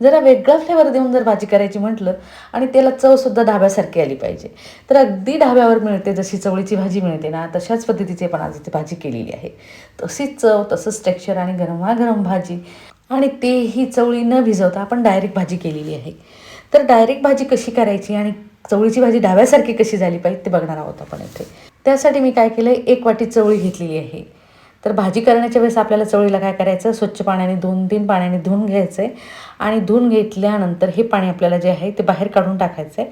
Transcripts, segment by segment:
जरा वेगळा फ्लेवर देऊन जर भाजी करायची म्हटलं आणि त्याला चवसुद्धा ढाब्यासारखी आली पाहिजे. तर अगदी ढाब्यावर मिळते जशी चवळीची भाजी मिळते ना तशाच पद्धतीची पण आज इथे भाजी केलेली आहे. तशीच चव तसंच टेक्स्चर आणि गरमागरम भाजी आणि तेही चवळी न भिजवता आपण डायरेक्ट भाजी केलेली आहे. तर डायरेक्ट भाजी कशी करायची आणि चवळीची भाजी डाव्यासारखी कशी झाली पाहिजे ते बघणार आहोत आपण इथे. त्यासाठी मी काय केलं एक वाटी चवळी घेतलेली आहे. तर भाजी करण्याच्या वेळेस आपल्याला चवळीला काय करायचं? स्वच्छ पाण्याने दोन तीन पाण्याने धुवून घ्यायचं आहे आणि धुवून घेतल्यानंतर हे पाणी आपल्याला जे आहे ते बाहेर काढून टाकायचं आहे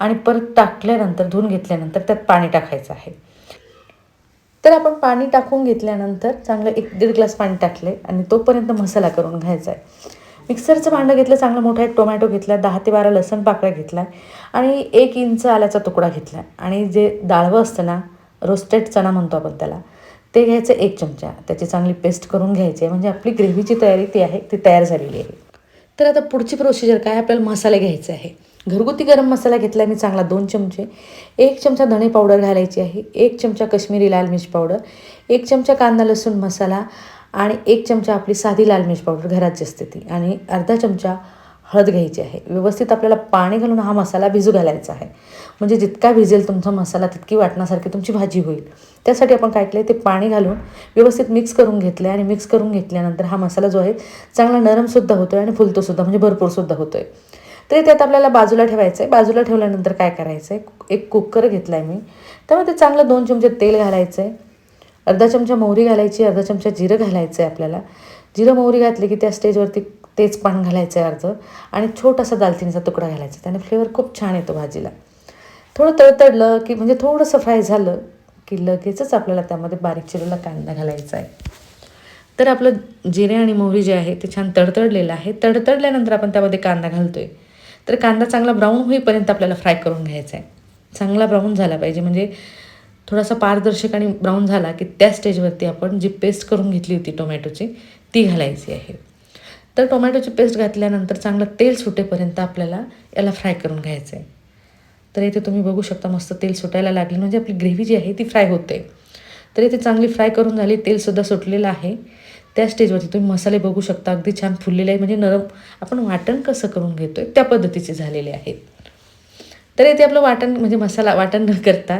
आणि परत टाकल्यानंतर धुवून घेतल्यानंतर त्यात पाणी टाकायचं आहे. तर आपण पाणी टाकून घेतल्यानंतर चांगलं एक दीड ग्लास पाणी टाकले आणि तोपर्यंत मसाला करून घ्यायचा आहे. मिक्सरचं भांडं घेतलं चांगलं मोठा एक टोमॅटो घेतला दहा ते बारा लसण पाकळ्या घेतला आणि एक इंच आल्याचा तुकडा घेतला. आणि जे डाळवं असतं ना रोस्टेड चणा म्हणतो आपण त्याला ते घ्यायचं एक चमचा. त्याची चांगली पेस्ट करून घ्यायची आहे. म्हणजे आपली ग्रेव्हीची तयारी ती आहे ती तयार झालेली आहे. तर आता पुढची प्रोसिजर काय? आपल्याला मसाले घ्यायचे आहे. घरगुती गरम मसाला घेतला मी चांगला दोन चमचे. एक चमचा धणे पावडर घालायची आहे. एक चमचा कश्मीरी लाल मिर्च पावडर एक चमचा कांदा लसूण मसाला. आणि एक चमचा आपली साधी लाल मिर्च पावडर घरात जी असते ती. आणि अर्धा चमचा हळद घ्यायची आहे. व्यवस्थित आपल्याला पाणी घालून हा मसाला भिजू घालायचा आहे. म्हणजे जितका भिजेल तुमचा मसाला तितकी वाटण्यासारखी तुमची भाजी होईल. त्यासाठी आपण काय केलं ते पाणी घालून व्यवस्थित मिक्स करून घेतले आणि मिक्स करून घेतल्यानंतर हा मसाला जो आहे चांगला नरमसुद्धा होतो आहे आणि फुलतोसुद्धा म्हणजे भरपूरसुद्धा होतो आहे तरी त्यात आपल्याला बाजूला ठेवायचं आहे बाजूला ठेवल्यानंतर काय करायचं आहे एक कुकर घेतला आहे मी. त्यामध्ये चांगलं दोन चमचे तेल घालायचं आहे अर्धा चमचा मोहरी घालायची अर्धा चमचा जिरं घालायचं आहे आपल्याला. जिरं मोहरी घातली की त्या स्टेजवरती तेच पान घालायचं आहे अर्ध आणि छोटासा दालचिनीचा तुकडा घालायचा. त्याने फ्लेवर खूप छान येतो भाजीला. थोडं तळतडलं की म्हणजे थोडंसं फ्राय झालं की लगेचच आपल्याला त्यामध्ये बारीक चिरलेला कांदा घालायचा आहे तर आपलं जिरे आणि मोहरी जे आहे ते छान तडतडलेलं आहे. तडतडल्यानंतर आपण त्यामध्ये कांदा घालतो आहे तर कांदा चांगला ब्राऊन होईपर्यंत आपल्याला फ्राय करून घ्यायचा आहे चांगला ब्राऊन झाला पाहिजे. म्हणजे थोडासा पारदर्शक आणि ब्राऊन झाला की त्या स्टेजवरती आपण जी पेस्ट करून घेतली होती टोमॅटोची ती घालायची आहे. तर टोमॅटोची पेस्ट घातल्यानंतर चांगलं तेल सुटेपर्यंत आपल्याला याला फ्राय करून घ्यायचं आहे तर इथे तुम्ही बघू शकता मस्त तेल सुटायला लागले. म्हणजे आपली ग्रेव्ही जी आहे ती फ्राय होते. तर इथे चांगली फ्राय करून झाली. तेलसुद्धा सुटलेलं आहे. त्या स्टेजवरती तुम्ही मसाले बघू शकता. अगदी छान फुललेले आहे म्हणजे नरम आपण वाटण कसं करून घेतो आहे त्या पद्धतीचे झालेले आहेत. तर इथे आपलं वाटण म्हणजे मसाला वाटण न करता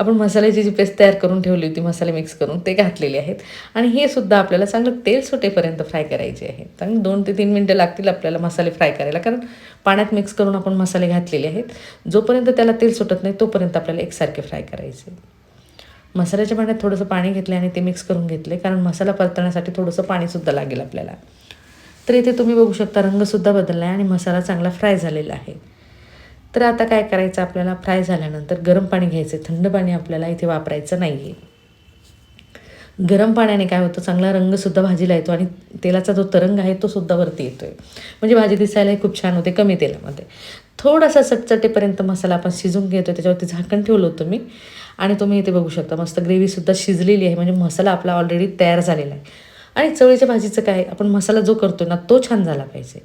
आपण मसाल्याची जी पेस्ट तयार करून ठेवली होती मसाले मिक्स करून ते घातलेले आहेत. आणि हे सुद्धा आपल्याला चांगलं तेल सुटेपर्यंत फ्राय करायचे आहे. चांगलं दोन ते तीन मिनटं लागतील आपल्याला मसाले फ्राय करायला कारण पाण्यात मिक्स करून आपण मसाले घातलेले आहेत. जोपर्यंत त्याला तेल सुटत नाही तोपर्यंत आपल्याला एकसारखे फ्राय करायचे मसाल्याच्या पाण्यात थोडंसं पाणी घेतले आणि ते मिक्स करून घेतले कारण मसाला परतण्यासाठी थोडंसं पाणीसुद्धा लागेल आपल्याला. तर इथे तुम्ही बघू शकता रंगसुद्धा बदलला आहे आणि मसाला चांगला फ्राय झालेला आहे. तर आता काय करायचं? आपल्याला फ्राय झाल्यानंतर गरम पाणी घ्यायचं आहे थंड पाणी आपल्याला इथे वापरायचं नाही आहे गरम पाण्याने काय होतं? चांगला रंगसुद्धा भाजीला येतो आणि तेलाचा जो तरंग आहे तो सुद्धा वरती येतो आहे म्हणजे भाजी दिसायलाही खूप छान होते कमी तेलामध्ये. थोडासा चटचटेपर्यंत मसाला आपण शिजून घेतो त्याच्यावरती झाकण ठेवलं होतं मी. आणि तुम्ही इथे बघू शकता मस्त ग्रेव्हीसुद्धा शिजलेली आहे. म्हणजे मसाला आपला ऑलरेडी तयार झालेला आहे. आणि चवळीच्या भाजीचं काय? आपण मसाला जो करतो ना तो छान झाला पाहिजे.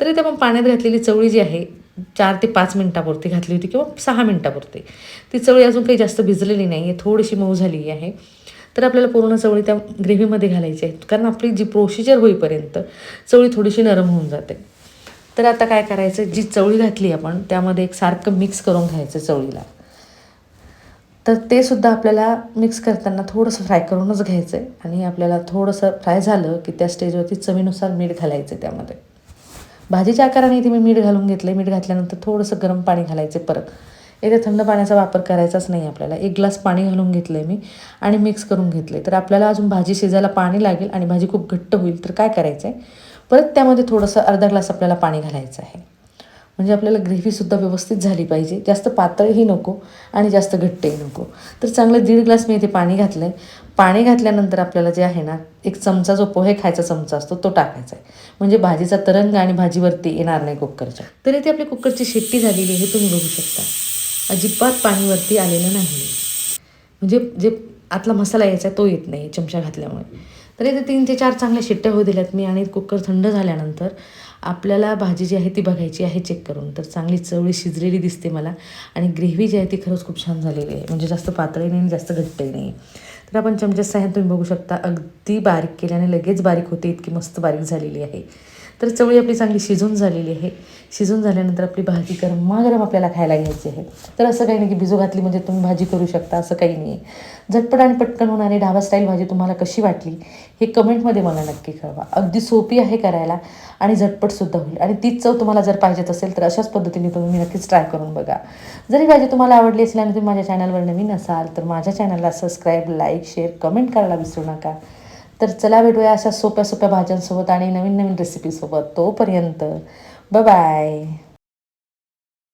तर इथे आपण पाण्यात घातलेली चवळी जी आहे चार ते पाच मिनटापुरती घातली होती किंवा सहा मिनटापुरती. ती चवळी अजून काही जास्त भिजलेली नाही आहे थोडीशी मऊ झाली आहे. तर आपल्याला पूर्ण चवळी त्या ग्रेव्हीमध्ये घालायची आहे. कारण आपली जी प्रोसिजर होईपर्यंत चवळी थोडीशी नरम होऊन जाते. तर आता काय करायचं? जी चवळी घातली आपण त्यामध्ये एक सारखं मिक्स करून घ्यायचं चवळीला. तर ते सुद्धा आपल्याला मिक्स करताना थोडंसं फ्राय करूनच घ्यायचं आहे आणि आपल्याला थोडंसं फ्राय झालं की त्या स्टेजवरती चवीनुसार मीठ घालायचं आहे त्यामध्ये. भाजीच्या आकाराने इथे मी मीठ घालून घेतलं मीठ घातल्यानंतर थोडंसं गरम पाणी घालायचं परत. इथे थंड पाण्याचा वापर करायचाच नाही आपल्याला. एक ग्लास पाणी घालून घेतलं आहे मी आणि मिक्स करून घेतले तर आपल्याला अजून भाजी शिजायला पाणी लागेल आणि भाजी खूप घट्ट होईल तर काय करायचं आहे परत त्यामध्ये थोडंसं अर्धा ग्लास आपल्याला पाणी घालायचं आहे. म्हणजे आपल्याला ग्रेव्हीसुद्धा व्यवस्थित झाली पाहिजे. जास्त पातळही नको आणि जास्त घट्टही नको. तर चांगलं दीड ग्लास मी इथे पाणी घातलं आहे पाणी घातल्यानंतर आपल्याला जे आहे ना एक चमचा जो पोहे खायचा चमचा असतो तो टाकायचा आहे. म्हणजे भाजीचा तरंग आणि भाजीवरती येणार नाही कुकरच्या. तर इथे आपली कुकरची शेट्टी झालेली आहे हे तुम्ही बघू शकता. अजिबात पाणीवरती आलेलं नाही म्हणजे जे आतला मसाला यायचा आहे तो येत नाही चमचा घातल्यामुळे. तर इथे तीन ते चार चांगल्या शिट्ट्या होऊ दिल्यात मी आणि कुकर थंड झाल्यानंतर आपल्याला भाजी जी आहे ती बघायची आहे चेक करून. तर चांगली चवळी शिजलेली दिसते मला आणि ग्रेव्ही जी आहे ती खरंच खूप छान झालेली आहे. म्हणजे जास्त पातळी नाही आणि जास्त घट्टही नाही. तर आपण चमच्या सहाय्याने तुम्ही बघू शकता अगदी बारीक केल्याने लगेच बारीक होते इतकी मस्त बारीक झालेली आहे. तर चवळी आपली चांगली शिजून झालेली आहे. शिजून झाल्यानंतर आपली भाजी गरमागरम आपल्याला खायला घ्यायची आहे. तर असं काही नाही की भिजू घातली म्हणजे तुम्ही भाजी करू शकता असं काही नाही आहे झटपट आणि पटकन होणारी ढाबा स्टाईल भाजी तुम्हाला कशी वाटली हे कमेंटमध्ये मला नक्की कळवा. अगदी सोपी आहे करायला आणि झटपटसुद्धा होईल. आणि तीच चव तुम्हाला जर पाहिजेत असेल तर अशाच पद्धतीने तुम्ही नक्कीच ट्राय करून बघा. जरी भाजी तुम्हाला आवडली असेल आणि तुम्ही माझ्या चॅनलवर नवीन असाल तर माझ्या चॅनलला सबस्क्राईब लाईक शेअर कमेंट करायला विसरू नका. तर चला भेटूया अशा सोप्या सोप्या भाज्यांसोबत आणि नवीन नवीन रेसिपीसोबत तोपर्यंत. बाय